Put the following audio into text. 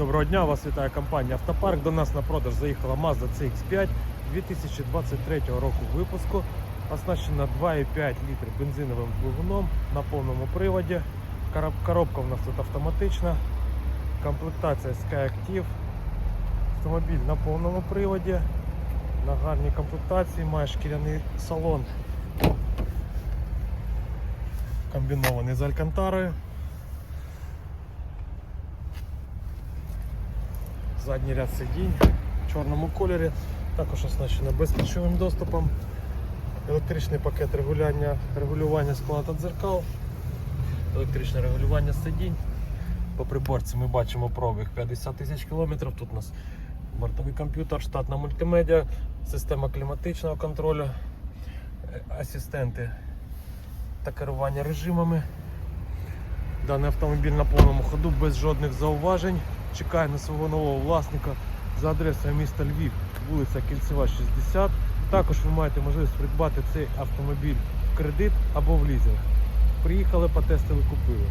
Доброго дня, вас вітає компанія Автопарк. До нас на продаж заїхала Mazda CX5 2023 року випуску. Оснащена 2,5 літри бензиновим двигуном на повному приводі. Коробка у нас тут автоматична. Комплектація SkyActiv. Автомобіль на повному приводі. На гарній комплектації має шкіряний салон. Комбінований з алькантарою. Задній ряд сидінь в чорному кольорі, також оснащено безключовим доступом, електричний пакет регулювання, регулювання скла та дзеркал, електричне регулювання сидінь. По приборці ми бачимо пробіг 50 тисяч кілометрів. Тут у нас бортовий комп'ютер, штатна мультимедіа, система кліматичного контролю, е, асистенти та керування режимами. Даний автомобіль на повному ходу без жодних зауважень. Чекає на свого нового власника за адресою міста Львів, вулиця Кільцева, 60. Також ви маєте можливість придбати цей автомобіль в кредит або в лізинг. Приїхали, потестили, купили.